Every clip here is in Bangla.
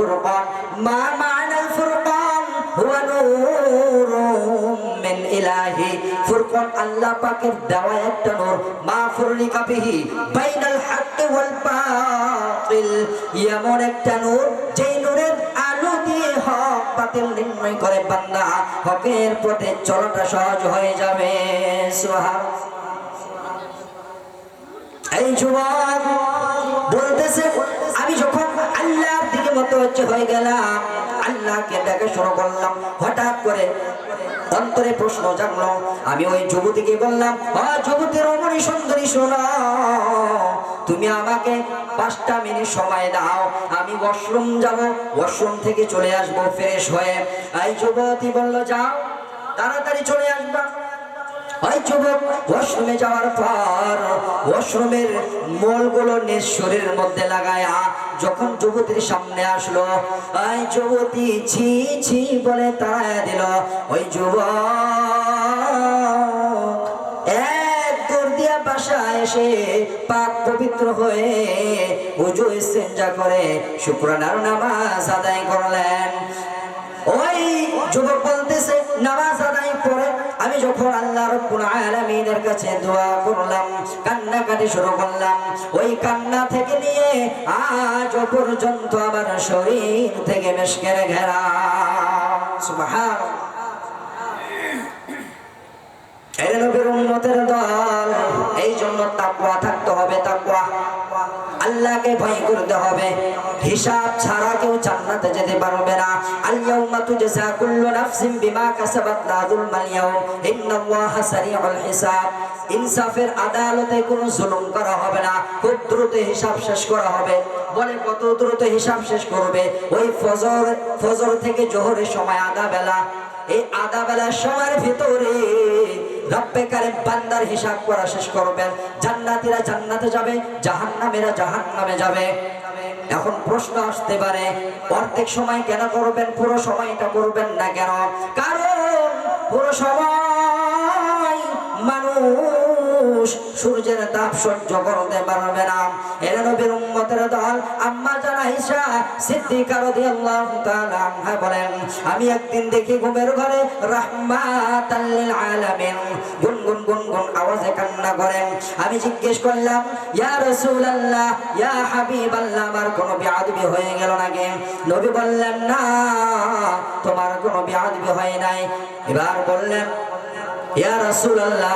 الفرقان ما معنى الفرقان هو نور من إلهي فرقان الله পাকের দেওয়া একটা নূর মা ফুরলিকা বিহি বাইনাল হক ওয়াল বাতিল এমন একটা নূর যেই নূরের আলো দিয়ে হক বাতিল নির্ণয় করে বান্দা হকের পথে চলাটা সহজ হয়ে যাবে সুবহান এই যুবক বলতেছে হয়ে গেলাম, আল্লাহকে দেখে শুরু করলাম। হঠাৎ করে অন্তরে প্রশ্ন জাগলো, আমি ওই যুবতীকে বললাম ও যুবতীর অমনি সুন্দরী শোনো, তুমি আমাকে পাঁচটা মিনিট সময় দাও, আমি ওয়াশরুম যাব ওয়াশরুম থেকে চলে আসব ফ্রেশ হয়ে। এই যুবতী বলল, যাও, তাড়াতাড়ি চলে আসবা। ওই যুবক ওয়াশরুমে যাওয়ার পর ওয়াশরুমের নিজ শরীরের মধ্যে লাগায়া যখন যুবতীর সামনে আসলো ওই যুবতী ছি ছি বলে তাড়ায় দিল। ওই যুবক, এক দৌড় দিয়া বাসায় এসে পাক পবিত্র হয়ে উজু ইস্তেঞ্জা করে শুক্রানার নামাজ আদায় করলেন। ওই যুবক বলতেছে, নামাজ যখন আল্লাহ রব্বুল আলামিনের কাছে দোয়া করলাম, কান্নাকাটি শুরু করলাম, ওই কান্না থেকে নিয়ে আজ পর্যন্ত আমার শরীর থেকে বেশ মেশকের ঘেরা। সুবহানাল্লাহ। আল্লাহকে ভয় করতে হবে। হিসাব ছাড়া কেউ জান্নাতে যেতে পারবে না। আল ইয়াউমা তুজজা কুল্লু নাফসিন বিমা কাসাবাত লা যুলমাল ইয়াউম ইন্নাল্লাহা সারিউল হিসাব। ইনসাফের আদালতে কোনো জুলুম করা হবে না। খুব দ্রুত হিসাব শেষ করা হবে। বলে কত দ্রুত হিসাব শেষ করবে? ওই ফজর ফজর থেকে জোহরের সময় আধা বেলা। এই আধা বেলার সময়ের ভিতরে রব্বে কারিম বান্দার হিসাব করা শেষ করবেন। জান্নাতীরা জান্নাতে যাবে, জাহান্নামেরা জাহান্নামে যাবে। এখন প্রশ্ন আসতে পারে, অর্ধেক সময় কেন করবেন, পুরো সময়টা করবেন না কেন? কারণ পুরো সময় মানুষ সূর্যের তাপ সহ্য করতে পারবে না। এর নবীর উম্মতের দল আম্মা জানা ঈশা সিদ্দিকা রাদিয়াল্লাহু তাআলা আনহা বলেন, আমি একদিন দেখি ঘুমের ঘরে আলামিন গুনগুন গুনগুন আওয়াজে কান্না করেন। আমি জিজ্ঞেস করলাম, ইয়া রাসূলুল্লাহ, ইয়া হাবিবাল্লাহ, আমার কোনো বিআদবি হয়ে গেল নাকি? নবী বললেন, না, তোমার কোনো বিআদবি হয় নাই। এবার বললেন, ইয়া রাসূলুল্লাহ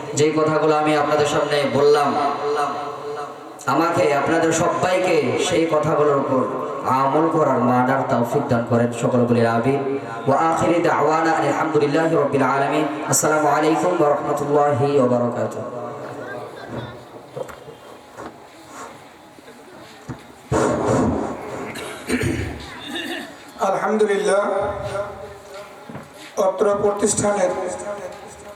যে কথাগুলো আমি আপনাদের সামনে বললাম, আমাকে, আপনাদের সবাইকে সেই কথাগুলোর উপর আমল করার মানার তৌফিক দান করেন সকল বলে আবি ওয়া আখিরি দাওয়ানা আলহামদুলিল্লাহি রাব্বিল আলামিন। আসসালামু আলাইকুম রাহমাতুল্লাহি ওয়া বারাকাতুহু। আলহামদুলিল্লাহ, অত্র প্রতিষ্ঠানের